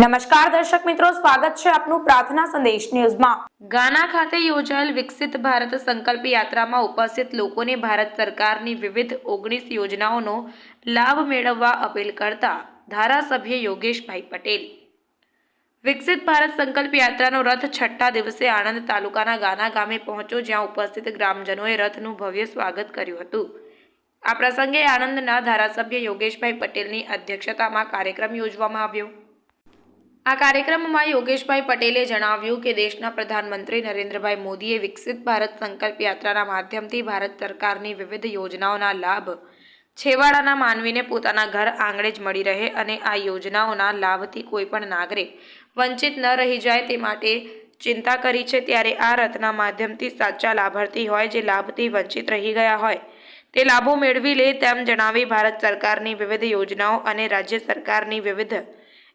નમસ્કાર દર્શક મિત્રો, સ્વાગત છે આપનું પ્રાર્થના સંદેશ ન્યૂઝમાં. ગાના ખાતે યોજાયેલ વિકસિત ભારત સંકલ્પ યાત્રામાં ઉપસ્થિત લોકોને ભારત સરકારની વિવિધ ઓગણીસ યોજનાઓનો લાભ મેળવવા અપીલ કરતા ધારાસભ્ય યોગેશભાઈ પટેલ. વિકસિત ભારત સંકલ્પ યાત્રાનો રથ છઠ્ઠા દિવસે આણંદ તાલુકાના ગાના ગામે પહોંચ્યો, જ્યાં ઉપસ્થિત ગ્રામજનોએ રથનું ભવ્ય સ્વાગત કર્યું હતું. આ પ્રસંગે આણંદના ધારાસભ્ય યોગેશભાઈ પટેલની અધ્યક્ષતામાં કાર્યક્રમ યોજવામાં આવ્યો. આ કાર્યક્રમમાં યોગેશભાઈ પટેલે જણાવ્યું કે દેશના પ્રધાનમંત્રી નરેન્દ્રભાઈ મોદીએ વિકસિત ભારત સંકલ્પ યાત્રાના માધ્યમથી ભારત સરકારની વિવિધ યોજનાઓના લાભ છેવાડાના માનવીને પોતાના ઘર આંગણે જ મળી રહે અને આ યોજનાઓના લાભથી કોઈપણ નાગરિક વંચિત ન રહી જાય તે માટે ચિંતા કરી છે. ત્યારે આ રથના માધ્યમથી સાચા લાભાર્થી હોય જે લાભથી વંચિત રહી ગયા હોય તે લાભો મેળવી લે તેમ જણાવી ભારત સરકારની વિવિધ યોજનાઓ અને રાજ્ય સરકારની વિવિધ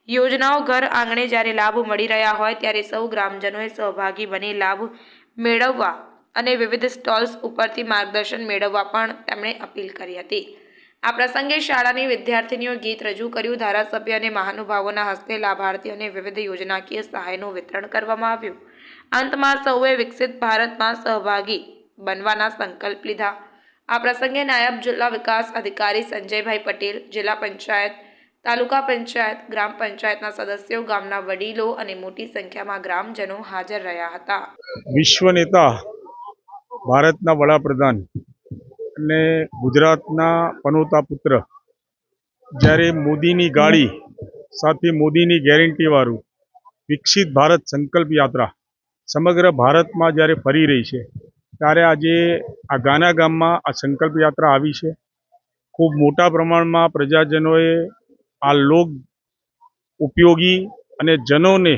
યોજનાઓ ઘર આંગણે જ્યારે લાભ મળી રહ્યા હોય ત્યારે સૌ ગ્રામજનોએ સહભાગી બની લાભ મેળવવા અને વિવિધ સ્ટોલ્સ ઉપરથી માર્ગદર્શન મેળવવા પણ તેમણે અપીલ કરી હતી. આ પ્રસંગે શાળાની વિદ્યાર્થીનીઓ ગીત રજૂ કર્યું. ધારાસભ્ય અને મહાનુભાવોના હસ્તે લાભાર્થીઓને વિવિધ યોજનાકીય સહાયનું વિતરણ કરવામાં આવ્યું. અંતમાં સૌએ વિકસિત ભારતમાં સહભાગી બનવાના સંકલ્પ લીધા. આ પ્રસંગે નાયબ જિલ્લા વિકાસ અધિકારી સંજયભાઈ પટેલ, જિલ્લા પંચાયત તાલુકા પંચાયત, ગ્રામ પંચાયતના સદસ્યો, ગામના વડીલો અને મોટી સંખ્યામાં ગ્રામજનો હાજર રહ્યા હતા. વિશ્વ નેતા, ભારતના વડાપ્રધાન અને ગુજરાતના પનોતા પુત્ર. જ્યારે મોદીની ગાડી સાથે મોદીની ગેરંટીવાળું વિકસિત ભારત સંકલ્પ યાત્રા સમગ્ર ભારતમાં જ્યારે ફરી રહી છે, ત્યારે આજે આ ગાના ગામમાં આ સંકલ્પ યાત્રા આવી છે. ખૂબ મોટા પ્રમાણમાં પ્રજાજનોએ આ લોક ઉપયોગી અને જનોને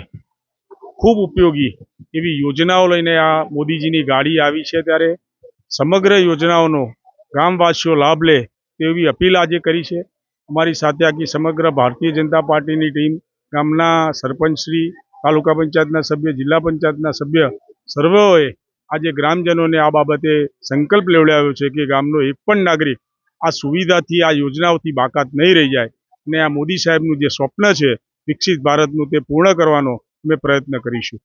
ખૂબ ઉપયોગી એવી યોજનાઓ લઈને આ મોદીજીની ગાડી આવી છે ત્યારે સમગ્ર યોજનાઓનો ગામવાસીઓ લાભ લે તેવી અપીલ આજે કરી છે. અમારી સાથે આખી સમગ્ર ભારતીય જનતા પાર્ટીની ટીમ, ગામના સરપંચશ્રી તાલુકા પંચાયતના સભ્ય, જિલ્લા પંચાયતના સભ્ય સર્વેઓએ આજે ગ્રામજનોને આ બાબતે સંકલ્પ લેવડાવ્યો છે કે ગામનો એક પણ નાગરિક આ સુવિધાથી, આ યોજનાઓથી બાકાત નહીં રહી જાય. અને આ મોદી સાહેબનું જે સ્વપ્ન છે વિકસિત ભારતનું તે પૂર્ણ કરવાનો અમે પ્રયત્ન કરીશું.